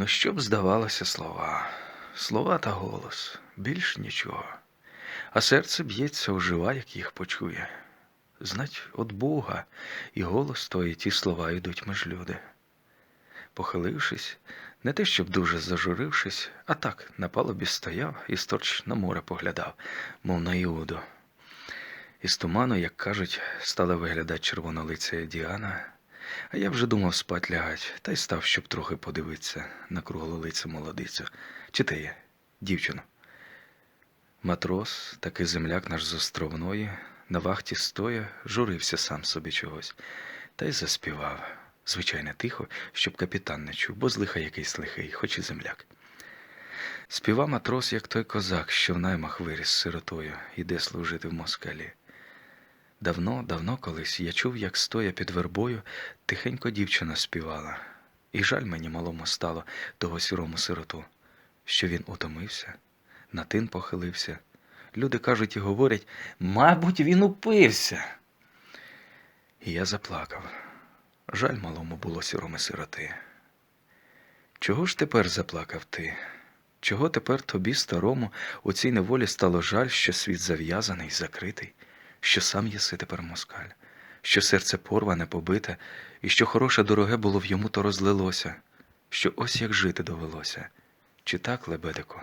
Ну, що б здавалося слова, слова та голос, більш нічого. А серце б'ється ожива, як їх почує. Знать от Бога, і голос той, і ті слова йдуть меж люди. Похилившись, не те, щоб дуже зажурившись, а так на палубі стояв і сторч на море поглядав, мов на Іуду. Із туману, як кажуть, стала виглядати червонолиця Діана, а я вже думав спать лягать, та й став, щоб трохи подивитися на круглолицю молодицю. Чи ти є, дівчину? Матрос, такий земляк наш з островної, на вахті стоя, журився сам собі чогось, та й заспівав. Звичайно, тихо, щоб капітан не чув, бо злиха якийсь лихий, хоч і земляк. Співав матрос, як той козак, що в наймах виріс сиротою, іде служити в москалі. Давно, давно колись я чув, як стоя під вербою, тихенько дівчина співала, і жаль мені малому стало того сірому сироту, що він утомився, на тин похилився. Люди кажуть і говорять, мабуть, він упився. І я заплакав. Жаль малому було сірому сироти. Чого ж тепер заплакав ти? Чого тепер тобі, старому, у цій неволі стало жаль, що світ зав'язаний, закритий, що сам єси тепер москаль, що серце порване, побите, і що хороше дороге було в йому то розлилося, що ось як жити довелося. Чи так, лебедико?